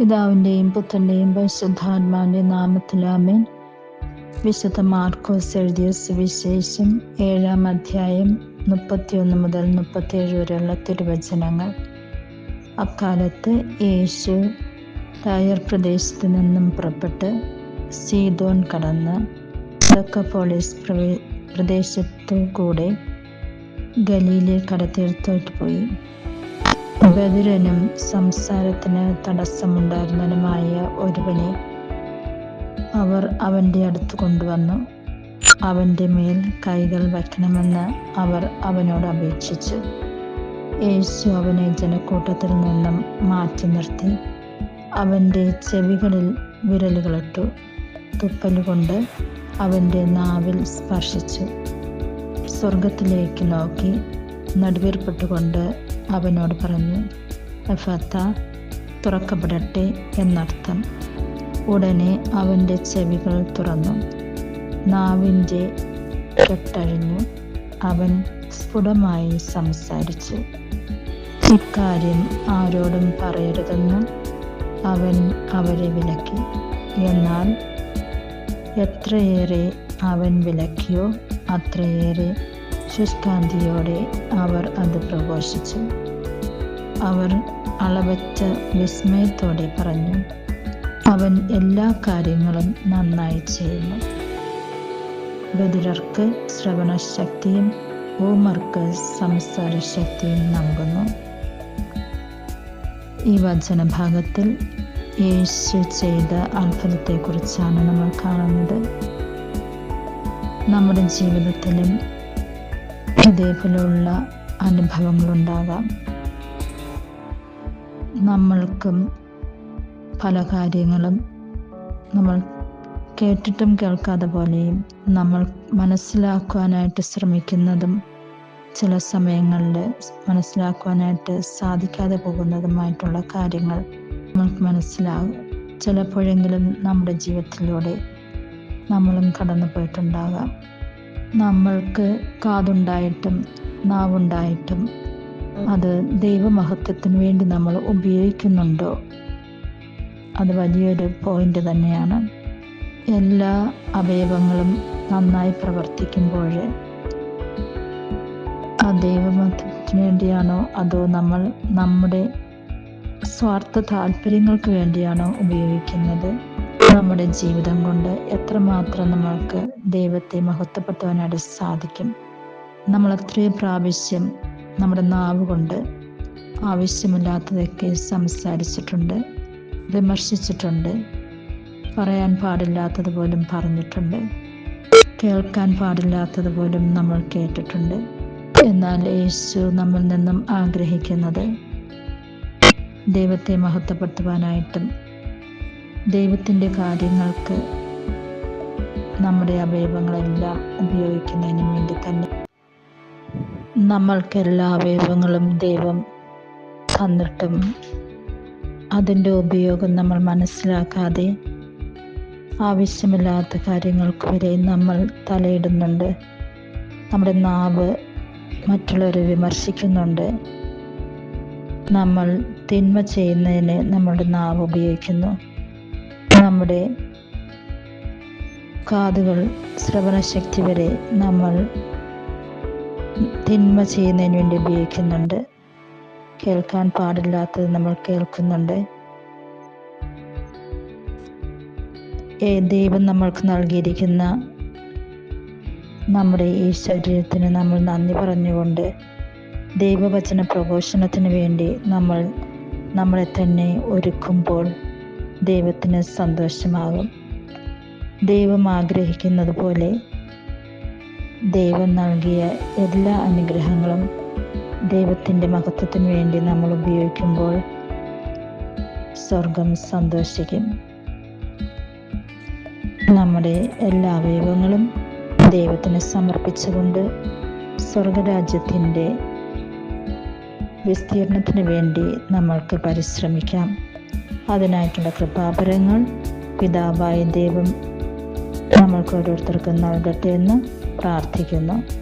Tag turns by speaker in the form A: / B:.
A: പിതാവിന്റെയും പുത്രന്റെയും പരിശുദ്ധാത്മാവിന്റെ നാമത്തിലാമേൻ വിശുദ്ധ മാർക്കോസ് എഴുതിയ സുവിശേഷം ഏഴാം അധ്യായം മുപ്പത്തിയൊന്ന് മുതൽ മുപ്പത്തിയേഴ് വരെയുള്ള തിരുവചനങ്ങൾ. അക്കാലത്ത് യേശു ടയർ പ്രദേശത്തു നിന്നും പുറപ്പെട്ട് സീതോൻ കടന്ന് ഡക്കപ്പോളിസ് പ്രവേ പ്രദേശത്തു കൂടെ ഗലീലെ കടത്തീർത്തോട്ട് പോയി. ബദിരനും സംസാരത്തിന് തടസ്സമുണ്ടായിരുന്നവനുമായ ഒരുവനെ അവർ അവന്റെ അടുത്ത് കൊണ്ടുവന്നു. അവന്റെ മേൽ കൈകൾ വയ്ക്കണമെന്ന് അവർ അവനോട് അപേക്ഷിച്ചു. യേശു അവനെ ജനക്കൂട്ടത്തിൽ നിന്നും മാറ്റി നിർത്തി. അവന്റെ ചെവികളിൽ വിരലുകളിട്ടു. തുപ്പലുകൊണ്ട് അവന്റെ നാവിൽ സ്പർശിച്ചു. സ്വർഗത്തിലേക്ക് നോക്കി നടുവേർപ്പെട്ടുകൊണ്ട് അവനോട് പറഞ്ഞു എഫത്ത തുറക്കപ്പെടട്ടെ എന്നർത്ഥം. ഉടനെ അവന്റെ ചെവികൾ തുറന്നു. നാവിന്റെ കെട്ടഴിഞ്ഞു അവൻ സ്ഫുടമായി സംസാരിച്ചു. ഇക്കാര്യം ആരോടും പറയരുതെന്നും അവൻ അവരെ വിലക്കി. എന്നാൽ എത്രയേറെ അവൻ വിലക്കിയോ അത്രയേറെ ശുഷ്കാന്തിയോടെ അവർ അത് പ്രഘോഷിച്ചു. അവർ അളവറ്റ വിസ്മയത്തോടെ പറഞ്ഞു അവൻ എല്ലാ കാര്യങ്ങളും നന്നായി ചെയ്യുന്നു. ബദിരർക്ക് ശ്രവണശക്തിയും ഓമർക്ക് സംസാര ശക്തിയും നൽകുന്നു. ഈ വചനഭാഗത്തിൽ യേശു ചെയ്ത അത്ഭുതത്തെക്കുറിച്ചാണ് നമ്മൾ കാണുന്നത്. നമ്മുടെ ജീവിതത്തിലും ഇതേപോലെയുള്ള അനുഭവങ്ങളുണ്ടാകാം. നമ്മൾക്കും പല കാര്യങ്ങളും നമ്മൾ കേട്ടിട്ടും കേൾക്കാതെ പോലെയും നമ്മൾ മനസ്സിലാക്കുവാനായിട്ട് ശ്രമിക്കുന്നതും ചില സമയങ്ങളിൽ മനസ്സിലാക്കുവാനായിട്ട് സാധിക്കാതെ പോകുന്നതുമായിട്ടുള്ള കാര്യങ്ങൾ നമ്മൾക്ക് മനസ്സിലാകും. ചിലപ്പോഴെങ്കിലും നമ്മുടെ ജീവിതത്തിലൂടെ നമ്മളും കടന്നു പോയിട്ടുണ്ടാകാം നമ്മൾക്ക് കാതുണ്ടായിട്ടും നാവുണ്ടായിട്ടും അത് ദൈവമഹത്വത്തിന് വേണ്ടി നമ്മൾ ഉപയോഗിക്കുന്നുണ്ടോ? അത് വലിയൊരു പോയിന്റ് തന്നെയാണ്. എല്ലാ അവയവങ്ങളും നന്നായി പ്രവർത്തിക്കുമ്പോൾ ആ ദൈവമഹത്വത്തിന് വേണ്ടിയാണോ? അതോ നമ്മൾ നമ്മുടെ സ്വാർത്ഥ താല്പര്യങ്ങൾക്ക് വേണ്ടിയാണോ ഉപയോഗിക്കുന്നത്? നമ്മുടെ ജീവിതം കൊണ്ട് എത്രമാത്രം നമ്മൾക്ക് ദൈവത്തെ മഹത്വപ്പെടുത്തുവാനായിട്ട് സാധിക്കും. നമ്മൾ എത്രയും പ്രാവശ്യം നമ്മുടെ നാവ് കൊണ്ട് ആവശ്യമില്ലാത്തതൊക്കെ സംസാരിച്ചിട്ടുണ്ട് വിമർശിച്ചിട്ടുണ്ട് പറയാൻ പാടില്ലാത്തത് പോലും പറഞ്ഞിട്ടുണ്ട് കേൾക്കാൻ പാടില്ലാത്തത് പോലും നമ്മൾ കേട്ടിട്ടുണ്ട്. എന്നാൽ യേശു നമ്മിൽ നിന്നും ആഗ്രഹിക്കുന്നത് ദൈവത്തെ മഹത്വപ്പെടുത്തുവാനായിട്ടും ദൈവത്തിന്റെ കാര്യങ്ങൾക്ക് നമ്മുടെ അവയവങ്ങളെല്ലാം ഉപയോഗിക്കുന്നതിനും വേണ്ടി തന്നെ നമ്മൾക്ക് എല്ലാ അവയവങ്ങളും ദൈവം തന്നിട്ടും അതിന്റെ ഉപയോഗം നമ്മൾ മനസ്സിലാക്കാതെ ആവശ്യമില്ലാത്ത കാര്യങ്ങൾക്ക് വരെ നമ്മൾ തലയിടുന്നുണ്ട്. നമ്മുടെ നാവ് മറ്റുള്ളവരെ വിമർശിക്കുന്നുണ്ട്. നമ്മൾ തിന്മ ചെയ്യുന്നതിന് നമ്മുടെ നാവ് ഉപയോഗിക്കുന്നു. നമ്മുടെ കാതുകൾ ശ്രവണശക്തി വരെ നമ്മൾ തിന്മ ചെയ്യുന്നതിന് വേണ്ടി ഉപയോഗിക്കുന്നുണ്ട്. കേൾക്കാൻ പാടില്ലാത്തത് നമ്മൾ കേൾക്കുന്നുണ്ട്. ദൈവം നമ്മൾക്ക് നൽകിയിരിക്കുന്ന നമ്മുടെ ഈ ശരീരത്തിന് നമ്മൾ നന്ദി പറഞ്ഞുകൊണ്ട് ദൈവവചന പ്രഘോഷണത്തിന് വേണ്ടി നമ്മൾ നമ്മളെ തന്നെ ഒരുക്കുമ്പോൾ ദൈവത്തിന് സന്തോഷമാകും. ദൈവം ആഗ്രഹിക്കുന്നത് പോലെ ദൈവം നൽകിയ എല്ലാ അനുഗ്രഹങ്ങളും ദൈവത്തിന്റെ മഹത്വത്തിന് വേണ്ടി നമ്മൾ ഉപയോഗിക്കുമ്പോൾ സ്വർഗം സന്തോഷിക്കും. നമ്മുടെ എല്ലാ അവയവങ്ങളും ദൈവത്തിന് സമർപ്പിച്ചുകൊണ്ട് സ്വർഗരാജ്യത്തിന്റെ വിസ്തീർണത്തിന് വേണ്ടി നമ്മൾക്ക് പരിശ്രമിക്കാം. അതിനായിട്ടുള്ള കൃപാപരങ്ങൾ പിതാവായ ദൈവം നമ്മൾക്ക് ഓരോരുത്തർക്കും നൽകട്ടെ എന്ന് പ്രാർത്ഥിക്കുന്നു.